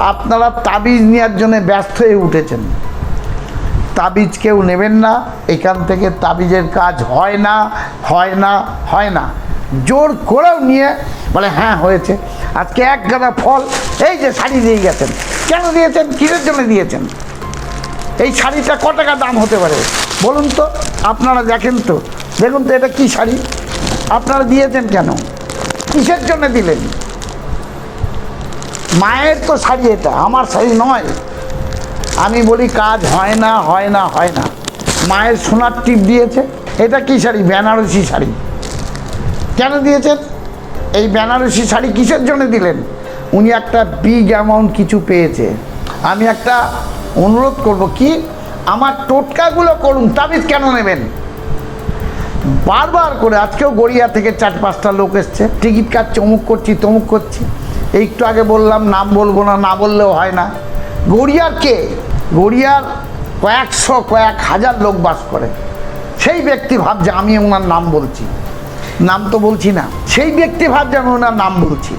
আপনারা তাবিজ নেওয়ার জন্য ব্যস্ত হয়ে উঠেছেন। তাবিজ কেউ নেবেন না, এখান থেকে তাবিজের কাজ হয় না হয় না হয় না। জোর করেও নিয়ে বলে হ্যাঁ হয়েছে। আজকে এক গাদা ফল, এই যে শাড়ি দিয়ে গেছেন। কেন দিয়েছেন? কিসের জন্য দিয়েছেন? এই শাড়িটা ক টাকা দাম হতে পারে? বলুন তো, আপনারা দেখেন তো। দেখুন তো এটা কি শাড়ি? আপনারা দিয়েছেন কেন? কিসের জন্য দিলেন? মায়ের তো শাড়ি এটা, আমার শাড়ি নয়। আমি বলি, কাজ হয় না হয় না হয় না। মায়ের সোনার টিপ দিয়েছে, এটা কি শাড়ি? বেনারসি শাড়ি। কেন দিয়েছেন? এই বেনারসি শাড়ি কিসের জন্য দিলেন? উনি একটা বিগ অ্যামাউন্ট কিছু পেয়েছে। আমি একটা অনুরোধ করব, কি আমার টোটকাগুলো করুন, তাবিজ কেন নেবেন? বারবার করে, আজকেও গড়িয়া থেকে চার পাঁচটা লোক এসছে। টিকিট কাটছে, অমুক করছি, তমুক করছি। একটু আগে বললাম, নাম বলব না না বললেও হয় না। গড়িয়ার কে? গড়িয়ার কয়েকশো কয়েক হাজার লোক বাস করে। সেই ব্যক্তি ভাবছে আমি ওনার নাম বলছি। নাম তো বলছি না। সেই ব্যক্তি ভাবছে আমি ওনার নাম বলছি।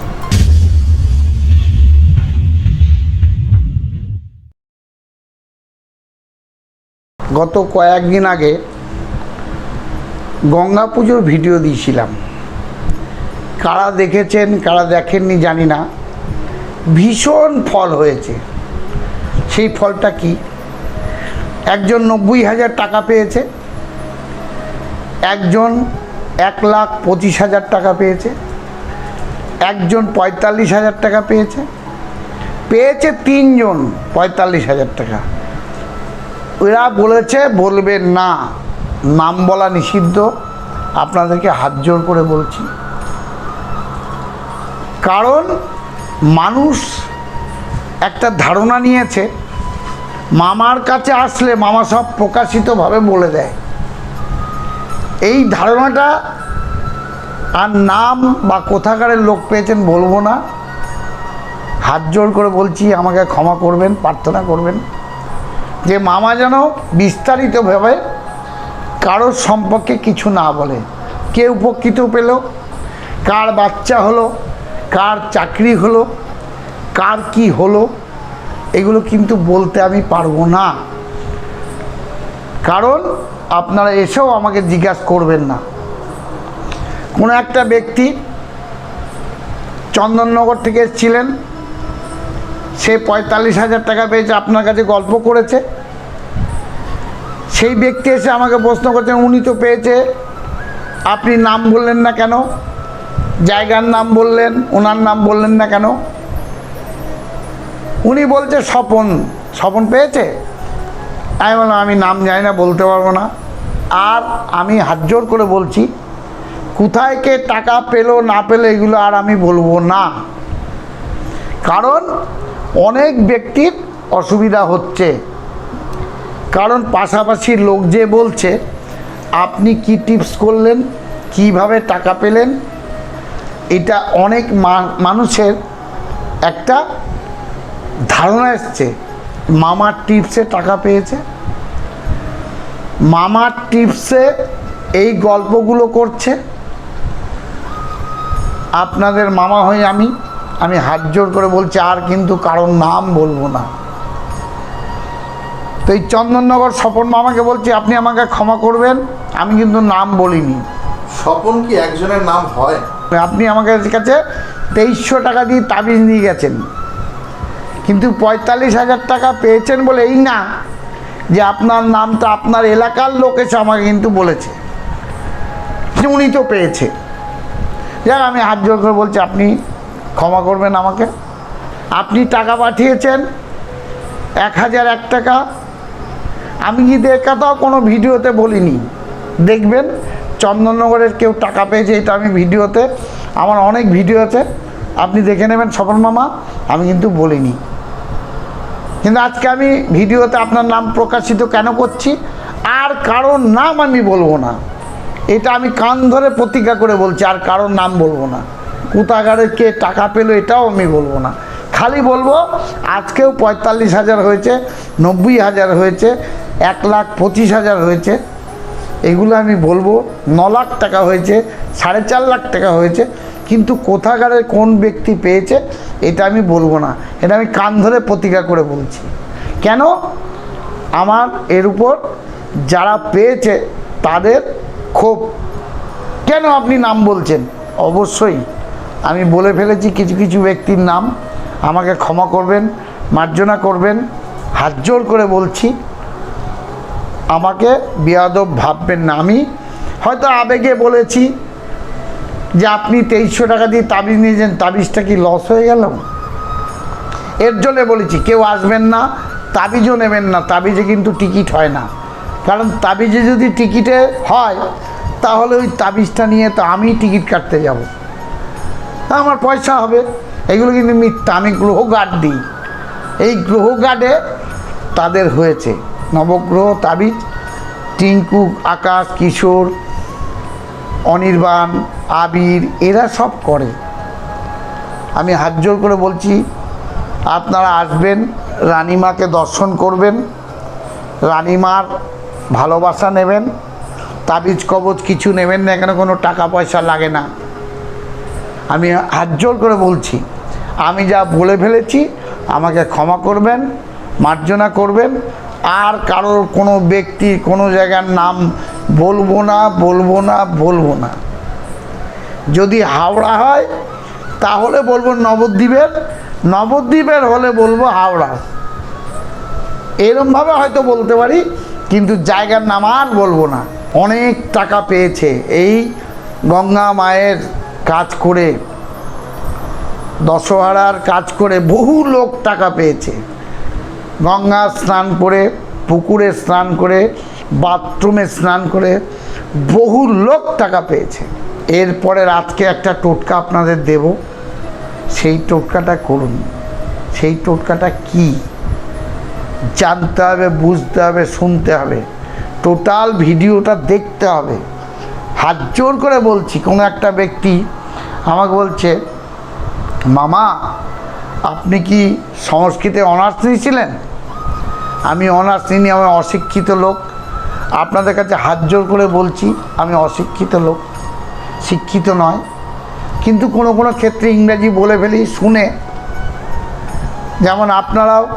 গত কয়েকদিন আগে গঙ্গা পুজোর ভিডিও দিয়েছিলাম। কারা দেখেছেন, কারা দেখেননি জানি না। ভীষণ ফল হয়েছে। সেই ফলটা কি? একজন নব্বই হাজার টাকা পেয়েছে। একজন এক লাখ পঁচিশ হাজার টাকা পেয়েছে। একজন পঁয়তাল্লিশ হাজার টাকা পেয়েছে। পেয়েছে তিনজন পঁয়তাল্লিশ হাজার টাকা। এরা বলেছে বলবেন না। নাম বলা নিষিদ্ধ। আপনাদেরকে হাত জোর করে বলছি। কারণ মানুষ একটা ধারণা নিয়েছে, মামার কাছে আসলে মামা সব প্রকাশিতভাবে বলে দেয়। এই ধারণাটা আর নাম বা কোথাকারের লোক পেয়েছেন বলব না। হাত জোর করে বলছি, আমাকে ক্ষমা করবেন, প্রার্থনা করবেন যে মামা যেন বিস্তারিতভাবে কারোর সম্পর্কে কিছু না বলে। কে উপকৃত পেল? কার বাচ্চা হলো? কার চাকরি হলো, কার কি হলো, এগুলো কিন্তু বলতে আমি পারব না। কারণ আপনারা এসেও আমাকে জিজ্ঞাসা করবেন না। কোনো একটা ব্যক্তি চন্দননগর থেকে এসেছিলেন, সে পঁয়তাল্লিশ হাজার টাকা পেয়েছে, আপনার কাছে গল্প করেছে। সেই ব্যক্তি এসে আমাকে প্রশ্ন করছেন, উনি তো পেয়েছে, আপনি নাম বললেন না কেন? জায়গার নাম বললেন, ওনার নাম বললেন না কেন? উনি বলছে স্বপন। স্বপন পেয়েছে? আমি বললাম, আমি নাম জানি না, বলতে পারব না। আর আমি হাত জোর করে বলছি, কোথায় কে টাকা পেল, না পেল, এগুলো আর আমি বলব না। কারণ অনেক ব্যক্তির অসুবিধা হচ্ছে। কারণ পাশাপাশি লোক যে বলছে, আপনি কি টিপস করলেন, কীভাবে টাকা পেলেন এটা অনেক মানুষের একটা ধারণা এসছে। মামার টিপসে টাকা পেয়েছে। মামার টিপসে এই গল্পগুলো করছে। আপনাদের মামা হয়ে আমি। আমি হাত জোর করে বলছি, আর কিন্তু কারোর নাম বলব না। তো এই চন্দননগর স্বপন মামাকে বলছি, আপনি আমাকে ক্ষমা করবেন। আমি কিন্তু নাম বলিনি। স্বপন কি একজনের নাম হয়? আপনি আমাকে কাছে তেইশশো টাকা দিয়ে তাবিজ নিয়ে গেছেন। কিন্তু পঁয়তাল্লিশ হাজার টাকা পেয়েছেন বলে এই না, যে আপনার নামটা আপনার এলাকার লোক এসে আমাকে কিন্তু বলেছে। উনি তো পেয়েছে। যাক, আমি হাত জোর করে বলছি, আপনি ক্ষমা করবেন আমাকে। আপনি টাকা পাঠিয়েছেন এক হাজার এক টাকা। আমি কিন্তু এ কথাও কোনো ভিডিওতে বলিনি। দেখবেন চন্দননগরের কেউ টাকা পেয়েছে, এটা আমি ভিডিওতে, আমার অনেক ভিডিও আছে, আপনি দেখে নেবেন স্বপন মামা, আমি কিন্তু বলিনি। কিন্তু আজকে আমি ভিডিওতে আপনার নাম প্রকাশিত কেন করছি, আর কারোর নাম আমি বলব না। এটা আমি কান ধরে প্রতিজ্ঞা করে বলছি, আর কারোর নাম বলব না। কোথাগারে কে টাকা পেল এটাও আমি বলব না। খালি বলব, আজকেও পঁয়তাল্লিশ হাজার হয়েছে, নব্বই হাজার হয়েছে, এক লাখ পঁচিশ হাজার হয়েছে এগুলো আমি বলব, ন লাখ টাকা হয়েছে, সাড়ে চার লাখ টাকা হয়েছে, কিন্তু কোথাকারের কোন ব্যক্তি পেয়েছে, এটা আমি বলব না। এটা আমি কান ধরে প্রতিজ্ঞা করে বলছি। কেন? আমার এর উপর যারা পেয়েছে, তাদের ক্ষোভ। কেন আপনি নাম বলছেন? অবশ্যই। আমি বলে ফেলেছি কিছু কিছু ব্যক্তির নাম। আমাকে ক্ষমা করবেন, মার্জনা করবেন হাত জোর করে বলছি। আমাকে বিয়াদব ভাববেন না। আমি হয়তো আবেগে বলেছি যে আপনি তেইশশো টাকা দিয়ে তাবিজ নিয়েছেন তাবিজটা কি লস হয়ে গেল? এর জন্যে বলেছি, কেউ আসবেন না, তাবিজও নেবেন না, তাবিজে কিন্তু টিকিট হয় না। কারণ তাবিজে যদি টিকিটে হয়, তাহলে ওই তাবিজটা নিয়ে তো আমি টিকিট কাটতে যাব। আমার পয়সা হবে, এগুলো কিন্তু মিথ্যা, আমি গ্রহ গার্ড দিই। এই গ্রহ গার্ডে তাদের হয়েছে। নবগ্রহ, তাবিজ টিঙ্কু আকাশ, কিশোর, অনির্বাণ, আবির, এরা সব করে। আমি হাত জোর করে বলছি, আপনারা আসবেন, রানিমাকে দর্শন করবেন, রানিমার ভালোবাসা নেবেন, তাবিজ কবজ কিছু নেবেন না, এখানে কোনো টাকা পয়সা লাগে না। আমি হাত জোর করে বলছি, আমি যা বলে ফেলেছি, আমাকে ক্ষমা করবেন, মার্জনা করবেন আর কারোর কোনো ব্যক্তি, কোনো জায়গার নাম বলব না বলব না বলব না। যদি হাওড়া হয়, তাহলে বলব নবদ্বীপের নবদ্বীপের হলে বলব হাওড়া। এরমভাবে হয়তো বলতে পারি, কিন্তু জায়গার নাম আর বলব না। অনেক টাকা পেয়েছে এই গঙ্গা মায়ের কাজ করে, দশহারার কাজ করে বহু লোক টাকা পেয়েছে। গঙ্গা স্নান করে, পুকুরে স্নান করে, বাথরুমে স্নান করে বহু লোক টাকা পেয়েছে। এরপরে রাতকে একটা টোটকা আপনাদের দেব। সেই টোটকাটা করুন। সেই টোটকাটা কী? জানতে হবে, বুঝতে হবে, শুনতে হবে। টোটাল ভিডিওটা দেখতে হবে। হাত জোর করে বলছি, কোনো একটা ব্যক্তি আমাকে বলছে, মামা, আপনি কি সংস্কৃতে অনার্স নিয়েছিলেন? আমি অনার্স নিয়ে আমি অশিক্ষিত লোক। আপনাদের কাছে হাত জোর করে বলছি, আমি অশিক্ষিত লোক, শিক্ষিত নয়। কিন্তু কোনো কোনো ক্ষেত্রে ইংরাজি বলে ফেলি, শুনে। যেমন আপনারাও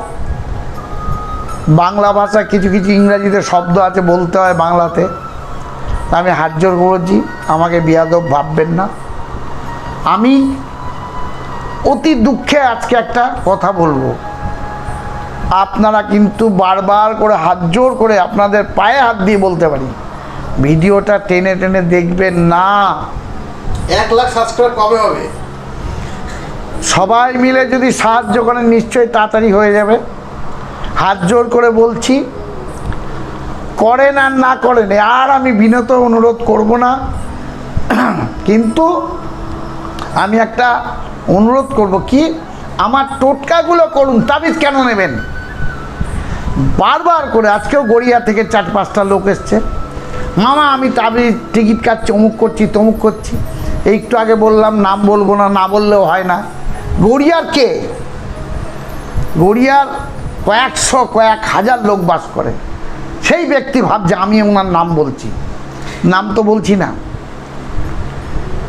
বাংলা ভাষা কিছু কিছু ইংরাজিতে শব্দ আছে, বলতে হয় বাংলাতে। আমি হাত জোর করেছি, আমাকে বিয়াদব ভাববেন না। আমি অতি দুঃখে আজকে একটা কথা বলব। আপনারা কিন্তু বারবার করে হাত জোর করে আপনাদের পায়ে হাত দিয়ে বলতে পারি। ভিডিওটা টেনে টেনে দেখবেন না। এক লাখ সাবস্ক্রাইব কবে হবে? সবাই মিলে যদি সাহায্য করেন নিশ্চয়ই তাড়াতাড়ি হয়ে যাবে। হাত জোর করে বলছি। করেন আর না করেন আর আমি বিনত অনুরোধ করব না। কিন্তু আমি একটা অনুরোধ করব কি আমার টোটকাগুলো করুন তাবিজ কেন নেবেন? বারবার করে আজকেও গড়িয়া থেকে চার পাঁচটা লোক এসছে। মামা, আমি তাবিজ টিকিট কাটছি, অমুক করছি, তমুক করছি। একটু আগে বললাম, নাম বলব না না বললেও হয় না। গড়িয়ার কে? গড়িয়ার কয়েকশো কয়েক হাজার লোক বাস করে। সেই ব্যক্তি ভাবছে, আমি ওনার নাম বলছি। নাম তো বলছি না।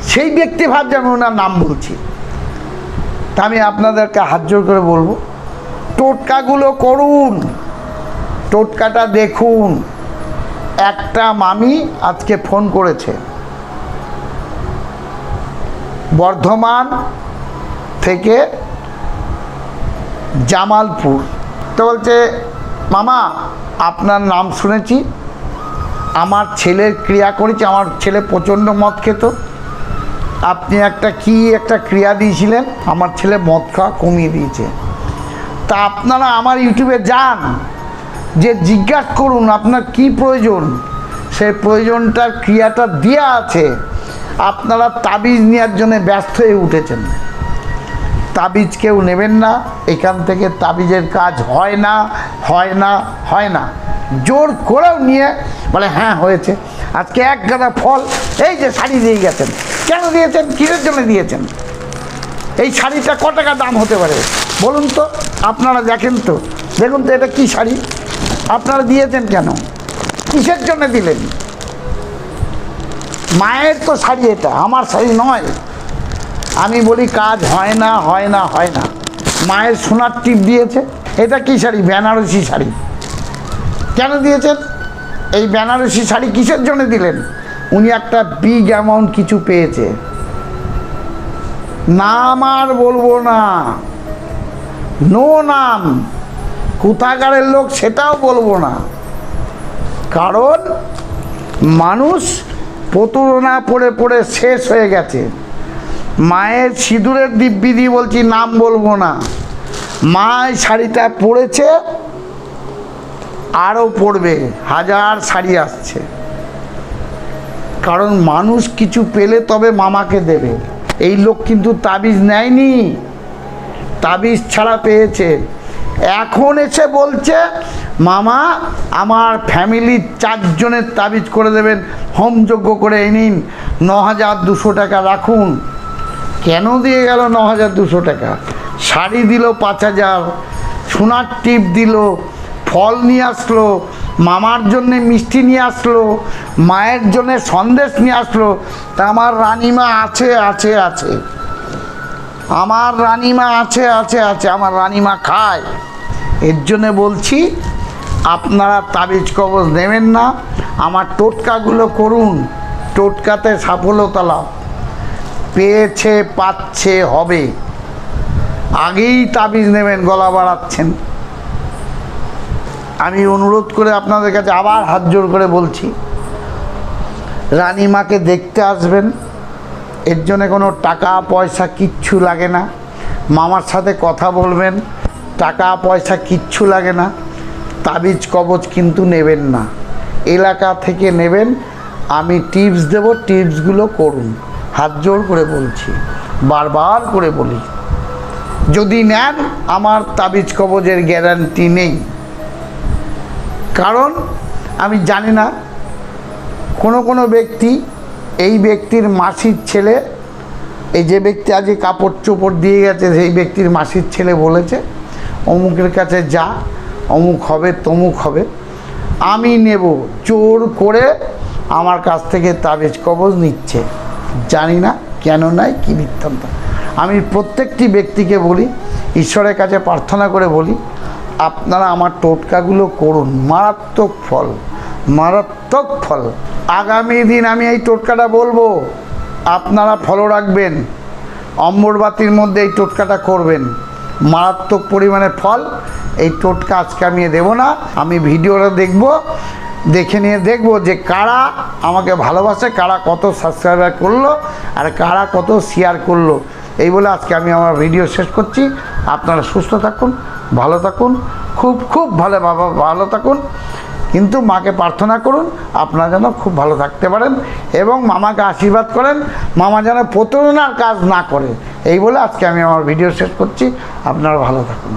সেই ব্যক্তি ভাবছে, আমি ওনার নাম বলছি। তা আমি আপনাদেরকে হাত জোর করে বলব, টোটকাগুলো করুন। টোটকাটা দেখুন। একটা মামি আজকে ফোন করেছে। বর্ধমান থেকে জামালপুর। তো বলছে, মামা, আপনার নাম শুনেছি। আমার ছেলের ক্রিয়া করেছি, আমার ছেলে প্রচণ্ড মদ খেত। আপনি একটা কি একটা ক্রিয়া দিয়েছিলেন? আমার ছেলে মদ খাওয়া কমিয়ে দিয়েছে। তা আপনারা আমার ইউটিউবে যান। যে জিজ্ঞাসা করুন আপনার কি প্রয়োজন সেই প্রয়োজনটার ক্রিয়াটা দেওয়া আছে, আপনারা তাবিজ নেওয়ার জন্য ব্যস্ত হয়ে উঠেছেন। তাবিজ কেউ নেবেন না, এখান থেকে তাবিজের কাজ হয় না হয় না হয় না। জোর করেও নিয়ে, বলে হ্যাঁ হয়েছে। আজকে এক গাদা ফল, এই যে শাড়ি দিয়ে গেছেন। কেন দিয়েছেন? কিসের জন্য দিয়েছেন? এই শাড়িটা ক টাকা দাম হতে পারে? বলুন তো, আপনারা দেখেন তো। দেখুন তো এটা কি শাড়ি? আপনারা দিয়েছেন কেন? কিসের জন্য দিলেন? মায়ের তো শাড়ি এটা, আমার শাড়ি নয়। আমি বলি কাজ হয় না হয় না হয় না। মায়ের সোনার টিপ দিয়েছে, এটা কি শাড়ি? বেনারসি শাড়ি। কেন দিয়েছেন? এই বেনারসি শাড়ি কিসের জন্য দিলেন? উনি একটা বিগ অ্যামাউন্ট কিছু পেয়েছে। নাম আর বলব না। নো নাম। কোথাকারের লোক সেটাও বলব না। কারণ মানুষ প্রতারণা পড়ে পড়ে শেষ হয়ে গেছে। মায়ের সিঁদুরের দিব্যিদি বলছি, নাম বলব না। মা শাড়িটা পরেছে, আরও পড়বে হাজার শাড়ি আসছে। কারণ মানুষ কিছু পেলে তবে মামাকে দেবে। এই লোক কিন্তু তাবিজ নেয়নি। তাবিজ ছাড়া পেয়েছে। এখন এসে বলছে, মামা, আমার ফ্যামিলির চারজনের তাবিজ করে দেবেন। হোমযজ্ঞ করে নিন। ন হাজার দুশো টাকা রাখুন। কেন দিয়ে গেল ন হাজার দুশো টাকা? শাড়ি দিল পাঁচ হাজার, সোনার টিপ দিল, ফল নিয়ে আসলো, মামার জন্যে মিষ্টি নিয়ে আসলো, মায়ের জন্যে সন্দেশ নিয়ে আসলো। তা আমার রানিমা আছে আছে আছে। আমার রানিমা আছে আছে আছে, আমার রানিমা খায়। এর জন্যে বলছি, আপনারা তাবিজ কবজ নেবেন না, আমার টোটকাগুলো করুন, টোটকাতে সাফল্যতা লাভ। পেয়েছে, পাচ্ছে, হবে। আগেই তাবিজ নেবেন, গলা বাড়াচ্ছেন। আমি অনুরোধ করে আপনাদের কাছে আবার হাত জোর করে বলছি, রানীমাকে দেখতে আসবেন, এর জন্য কোনো টাকা পয়সা কিচ্ছু লাগে না। মামার সাথে কথা বলবেন টাকা পয়সা কিচ্ছু লাগে না, তাবিজ, কবজ কিন্তু নেবেন না। এলাকা থেকে নেবেন, আমি টিপস দেব, টিপসগুলো করুন। হাত জোর করে বলছি, বারবার করে বলি। যদি নেন, আমার তাবিজ, কবজের গ্যারান্টি নেই। কারণ আমি জানি না, কোনো কোনো ব্যক্তি, এই ব্যক্তির মাসির ছেলে, এই যে ব্যক্তি আজকে কাপড় চোপড় দিয়ে গেছে, সেই ব্যক্তির মাসির ছেলে বলেছে অমুকের কাছে যা, অমুক হবে, তমুক হবে। আমি নেব চোর করে আমার কাছ থেকে তাবিজ কবজ নিচ্ছে। জানি না কেন নাই, কি বৃত্তান্ত। আমি প্রত্যেকটি ব্যক্তিকে বলি, ঈশ্বরের কাছে প্রার্থনা করে বলি, আপনারা আমার টোটকাগুলো করুন, মারাত্মক ফল মারাত্মক ফল। আগামী দিন আমি এই টোটকাটা বলব, আপনারা ফলো রাখবেন, অম্বরবাতির মধ্যে এই টোটকাটা করবেন। মারাত্মক পরিমাণে ফল। এই টোটকা আজকে আমি দেবো না। আমি ভিডিওটা দেখব, দেখে নিয়ে দেখব যে কারা আমাকে ভালোবাসে, কারা কত সাবস্ক্রাইবার করল, আর কারা কত শেয়ার করল। এই বলে আজকে আমি আমার ভিডিও শেষ করছি। আপনারা সুস্থ থাকুন, ভালো থাকুন, খুব খুব ভালো বাবা, ভালো থাকুন। কিন্তু মাকে প্রার্থনা করুন, আপনারা যেন খুব ভালো থাকতে পারেন এবং মামাকে আশীর্বাদ করেন। মামা যেন প্রতারণার কাজ না করে। এই বলে আজকে আমি আমার ভিডিও শেষ করছি। আপনারা ভালো থাকুন।